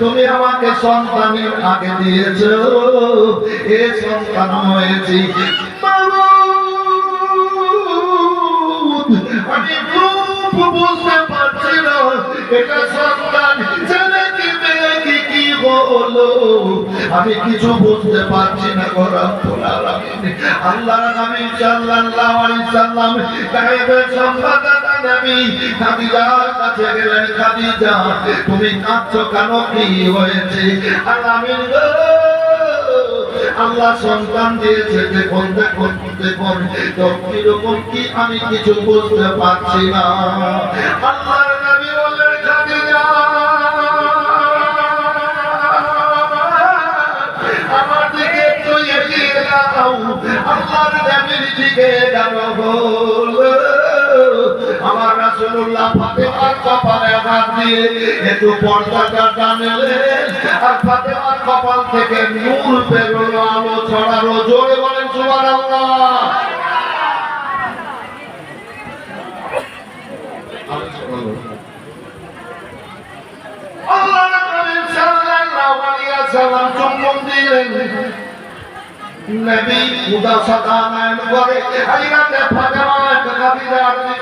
তুমি আমাকে সন্তানের আগে দিয়েছ। এ সন্তান হয়েছি। আমি খুব বুঝতে পারছি না। এটা সন্তান আমি কিছু বুঝতে পারছি না গো রব্বুল আলামিন। আল্লাহর নবী সাল্লাল্লাহু আলাইহি সাল্লাম গায়েবের সংবাদদাতা নবী খাদিজার কাছে গেলেন খাদিজা। তুমি কাঁদছো কেন? কি হয়েছে? আলামিন গো, আল্লাহ সন্তান দিয়েছে দেখুন দেখুন দেখুন তো কীরকম কি আমি কিছু বুঝতে পারছি না। আল্লাহর নবী বললেন, খাদিজা, আমার দিকে একটু এগিয়ে দাও। আল্লাহর নবীর দিকে আমার রাসূলুল্লাহ ফাতেমার কপালে হাত দিয়ে একটু পর্দাটা টানলেন। আর ফাতেমার কপাল থেকে নূর বেরোলো আলো ছড়ালো। জোরে বলেন, সুবহানাল্লাহ। আল্লাহ নবী সাল্লাল্লাহু আলাইহি ওয়াসাল্লাম চুম্বন দিলেন। নবী মুদাসাতা নায়ন করে। আলিগাতে ফাতেমা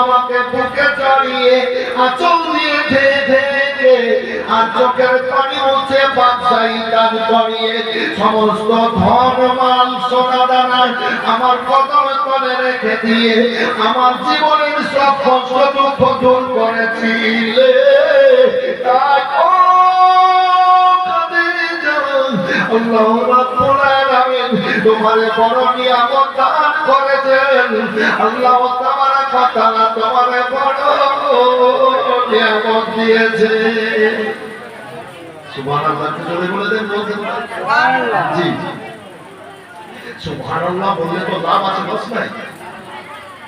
আমাকে বুকে চড়িয়ে আঁচল দিয়ে ধেয়ে আর চোখের পানি বাদশাহী করিয়ে। সমস্ত ধন মাল সোনা, দানা আমার তলে রেখে দিয়ে আমার জীবনের সব কষ্ট, দুঃখ দূর করেছিলে। তোমারে বড় নিয়ামত দান করেছেন। আল্লাহ ওয়া তোমার বড় নিয়ামত দিয়েছে? সুবহানাল্লাহ কি জোরে বলে দেন বলতে জি। সুবহানাল্লাহ বললে তো লাভ আছে দোষ নাই?